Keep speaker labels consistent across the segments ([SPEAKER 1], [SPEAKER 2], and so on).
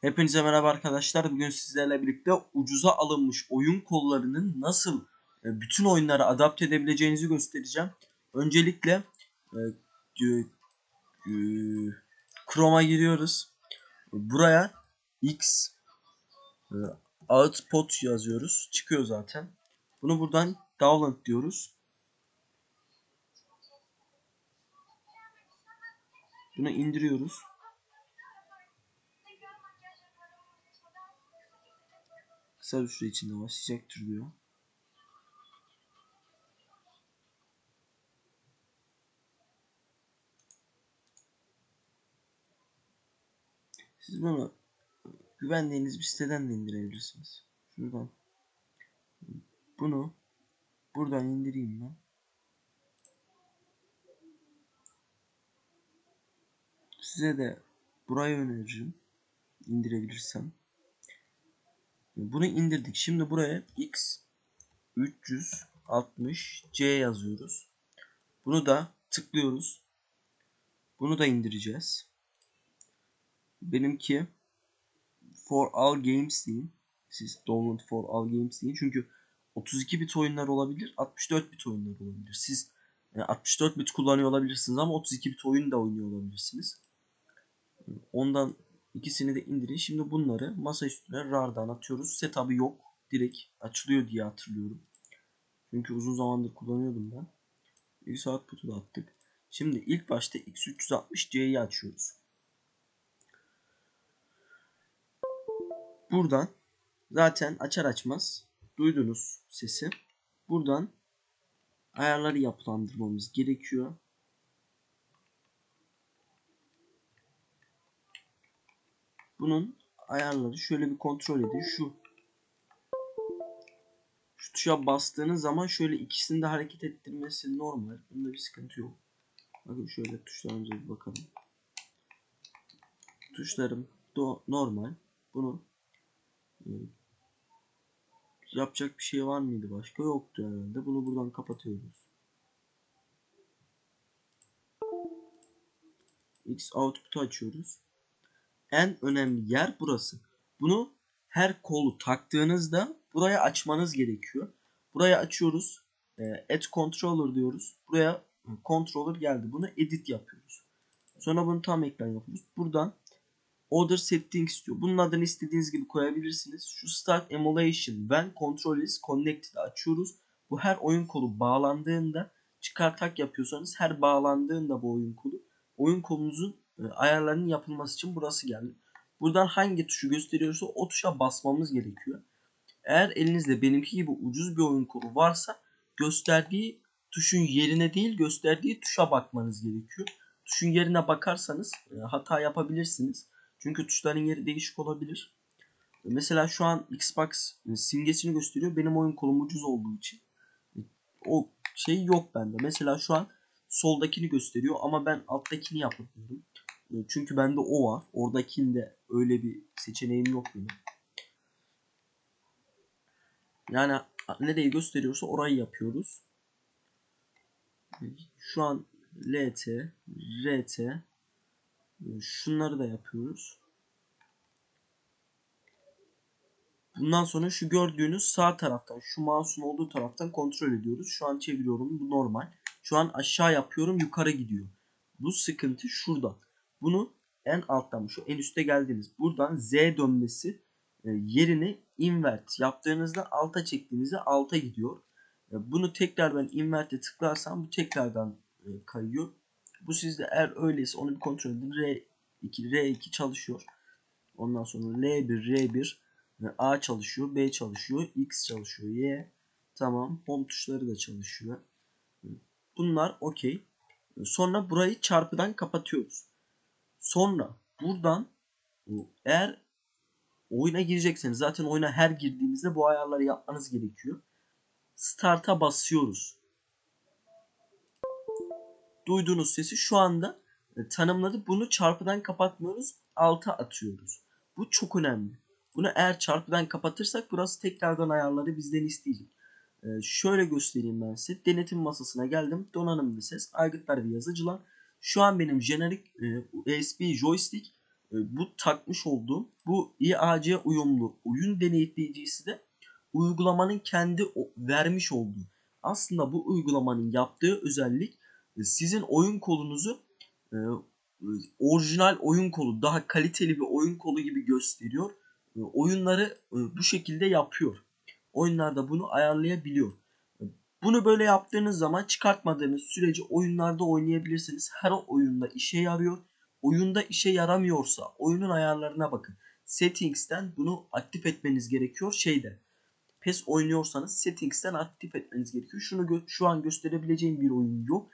[SPEAKER 1] Hepinize merhaba arkadaşlar. Bugün sizlerle birlikte ucuza alınmış oyun kollarının nasıl e, bütün oyunlara adapte edebileceğinizi göstereceğim. Öncelikle e, e, Chrome'a giriyoruz. Buraya X Output yazıyoruz. Çıkıyor zaten. Bunu buradan download diyoruz. Bunu indiriyoruz. Kısa bir süre içinde başlayacaktır diyor. Siz bunu güvendiğiniz bir siteden de indirebilirsiniz. Şuradan. Bunu buradan indireyim ben. Size de burayı öneririm. indirebilirsem. Bunu indirdik. Şimdi buraya x 360 c yazıyoruz. Bunu da tıklıyoruz. Bunu da indireceğiz. Benimki for all games deyin. Siz download for all games deyin. Çünkü 32 bit oyunlar olabilir, 64 bit oyunlar olabilir. Siz yani 64 bit kullanıyor olabilirsiniz ama 32 bit oyun da oynuyor olabilirsiniz. Ondan İkisini de indirin. Şimdi bunları masa üstüne RAR'dan atıyoruz. Setup'ı yok. Direkt açılıyor diye hatırlıyorum. Çünkü uzun zamandır kullanıyordum ben. Bir saat putu da attık. Şimdi ilk başta X360C'yi açıyoruz. Buradan zaten açar açmaz duydunuz sesi. Buradan ayarları yapılandırmamız gerekiyor. Bunun ayarları şöyle bir kontrol edin. Şu şu tuşa bastığınız zaman şöyle ikisini de hareket ettirmesi normal. Bunda bir sıkıntı yok. Bakın şöyle tuşlarımıza bir bakalım. Tuşlarım do normal. Bunu e, yapacak bir şey var mıydı başka? Yoktu herhalde. Bunu buradan kapatıyoruz. X output'u açıyoruz en önemli yer burası. Bunu her kolu taktığınızda buraya açmanız gerekiyor. Buraya açıyoruz. E, add controller diyoruz. Buraya controller geldi. Bunu edit yapıyoruz. Sonra bunu tam ekran yapıyoruz. Buradan order settings diyor. Bunun adını istediğiniz gibi koyabilirsiniz. Şu start emulation when control is connected açıyoruz. Bu her oyun kolu bağlandığında çıkartak yapıyorsanız her bağlandığında bu oyun kolu oyun kolunuzun ayarlarının yapılması için burası geldi. Buradan hangi tuşu gösteriyorsa o tuşa basmamız gerekiyor. Eğer elinizde benimki gibi ucuz bir oyun kolu varsa gösterdiği tuşun yerine değil gösterdiği tuşa bakmanız gerekiyor. Tuşun yerine bakarsanız e, hata yapabilirsiniz. Çünkü tuşların yeri değişik olabilir. Mesela şu an Xbox e, simgesini gösteriyor. Benim oyun kolum ucuz olduğu için o şey yok bende. Mesela şu an soldakini gösteriyor ama ben alttakini yapıyorum. E, çünkü bende o var. Oradakinde öyle bir seçeneğim yok benim. Yani nereyi gösteriyorsa orayı yapıyoruz. Şu an LT, RT e, şunları da yapıyoruz. Bundan sonra şu gördüğünüz sağ taraftan, şu mouse'un olduğu taraftan kontrol ediyoruz. Şu an çeviriyorum. Bu normal. Şu an aşağı yapıyorum. Yukarı gidiyor. Bu sıkıntı şurada. Bunu en alttan şu en üste geldiniz. Buradan Z dönmesi e, yerini invert yaptığınızda alta çektiğinizde alta gidiyor. E, bunu tekrar ben invert'e tıklarsam bu tekrardan e, kayıyor. Bu sizde eğer öyleyse onu bir kontrol edin. R2 R2 çalışıyor. Ondan sonra L1 R1 A çalışıyor, B çalışıyor, X çalışıyor, Y tamam. Home tuşları da çalışıyor. Bunlar okey. Sonra burayı çarpıdan kapatıyoruz. Sonra buradan eğer oyuna girecekseniz zaten oyuna her girdiğinizde bu ayarları yapmanız gerekiyor. Start'a basıyoruz. Duyduğunuz sesi şu anda e, tanımladı. Bunu çarpıdan kapatmıyoruz. Alta atıyoruz. Bu çok önemli. Bunu eğer çarpıdan kapatırsak burası tekrardan ayarları bizden isteyecek. Ee, şöyle göstereyim ben size. Denetim masasına geldim. Donanımlı ses, aygıtlar ve yazıcılar. Şu an benim jenerik e, USB joystick e, bu takmış olduğum bu IAC uyumlu oyun denetleyicisi de uygulamanın kendi vermiş olduğu. Aslında bu uygulamanın yaptığı özellik e, sizin oyun kolunuzu orijinal oyun kolu, daha kaliteli bir oyun kolu gibi gösteriyor. Oyunları bu şekilde yapıyor. Oyunlarda bunu ayarlayabiliyor. Bunu böyle yaptığınız zaman çıkartmadığınız sürece oyunlarda oynayabilirsiniz. Her oyunda işe yarıyor. Oyunda işe yaramıyorsa oyunun ayarlarına bakın. Settings'ten bunu aktif etmeniz gerekiyor şeyde. PES oynuyorsanız settings'ten aktif etmeniz gerekiyor. Şunu şu an gösterebileceğim bir oyun yok.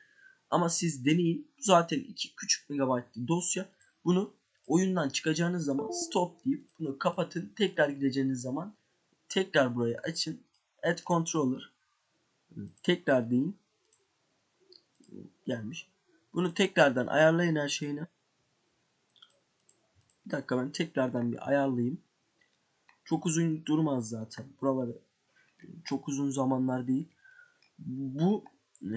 [SPEAKER 1] Ama siz deneyin. Zaten 2 küçük megabaytlı dosya. Bunu oyundan çıkacağınız zaman stop deyip bunu kapatın. Tekrar gideceğiniz zaman tekrar burayı açın. Add controller. Tekrar deyin. Gelmiş. Bunu tekrardan ayarlayın her şeyini. Bir dakika ben tekrardan bir ayarlayayım. Çok uzun durmaz zaten. Buraları çok uzun zamanlar değil. Bu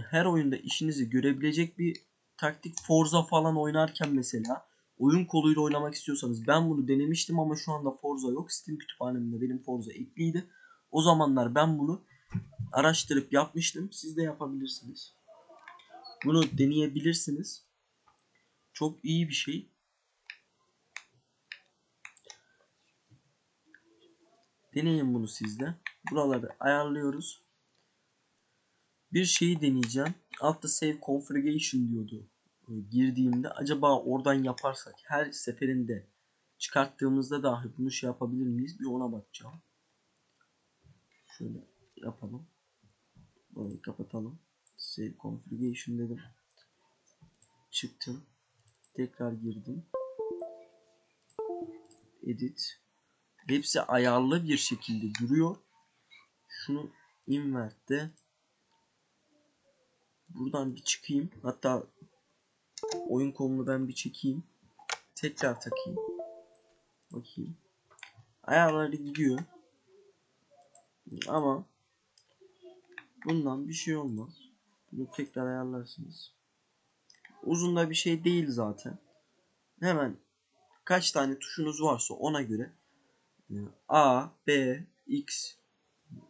[SPEAKER 1] her oyunda işinizi görebilecek bir taktik. Forza falan oynarken mesela oyun koluyla oynamak istiyorsanız ben bunu denemiştim ama şu anda Forza yok. Steam kütüphanemde benim Forza ekliydi. O zamanlar ben bunu araştırıp yapmıştım. Siz de yapabilirsiniz. Bunu deneyebilirsiniz. Çok iyi bir şey. Deneyin bunu sizde. Buraları ayarlıyoruz. Bir şeyi deneyeceğim. Altta save configuration diyordu. e, Girdiğimde acaba oradan yaparsak her seferinde çıkarttığımızda dahi bunu şey yapabilir miyiz? Bir ona bakacağım. Şöyle yapalım. Burayı kapatalım. Save configuration dedim. Çıktım. Tekrar girdim. Edit. Hepsi ayarlı bir şekilde duruyor. Şunu invert'te buradan bir çıkayım. Hatta oyun kolunu ben bir çekeyim. Tekrar takayım. Bakayım. Ayarları gidiyor. Ama bundan bir şey olmaz. Bunu tekrar ayarlarsınız. Uzun da bir şey değil zaten. Hemen kaç tane tuşunuz varsa ona göre e, A, B, X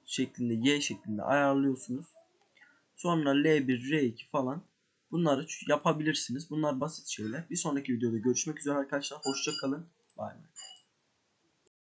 [SPEAKER 1] şeklinde, Y şeklinde ayarlıyorsunuz. Sonra L1, R2 falan bunları yapabilirsiniz. Bunlar basit şeyler. Bir sonraki videoda görüşmek üzere arkadaşlar. Hoşça kalın. Bay bay.